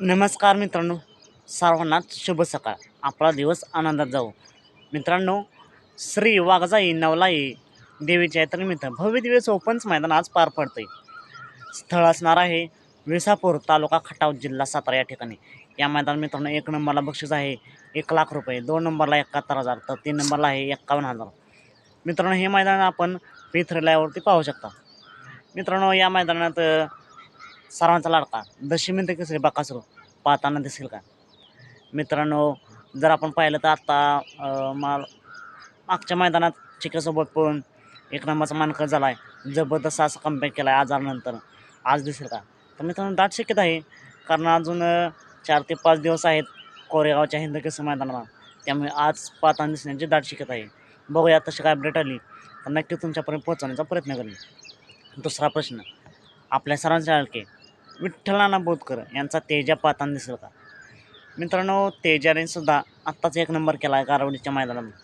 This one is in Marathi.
नमस्कार मित्रांनो सर्वांनाच शुभ सकाळ. आपला दिवस आनंदात जाऊ मित्रांनो श्री वाघजाई नवलाई देवीच्या यात्रेनिमित्त भव्य दिवस ओपन्स मैदान आज पार पडते स्थळ असणार आहे विसापूर तालुका खटाव जिल्हा सातारा या ठिकाणी. या मैदान मित्रांनो एक नंबरला बक्षीस आहे. एक लाख रुपये. दोन नंबरला एकाहत्तर हजार. तर तीन नंबरला आहे एक्कावन्न हजार. मित्रांनो हे मैदान आपण पी थ्री लायवरती पाहू शकता. मित्रांनो या मैदानात सर्वांचा लाडका. दशमी ते कसरी बकासूर पाहताना दिसेल का? मित्रांनो जर आपण पाहिलं तर आत्ता मा माल मागच्या मैदानात चिकासोबत पळून एक नंबरचा मानकर झाला आहे जबरदस्त असं कंपेअर केला आहे आजारानंतर. आज दिसेल का? तर मित्रांनो दाट शक्यता आहे. कारण अजून चार ते पाच दिवस आहेत कोरेगावच्या हिंदकेस मैदानाला. त्यामुळे आज पाहताना दिसण्याची दाट शक्यता आहे. बघूया तशी काय अपडेट आली. तर नक्की तुमच्यापर्यंत पोहोचवण्याचा प्रयत्न करेन. दुसरा प्रश्न. आपल्या सर्वांच्या आळके विठ्ठलाना बोधकर यांचा तेजा पाताना दिसेल का? मित्रांनो तेजाने सुद्धा आत्ताच एक नंबर केला आहे गारवडीच्या मैदानात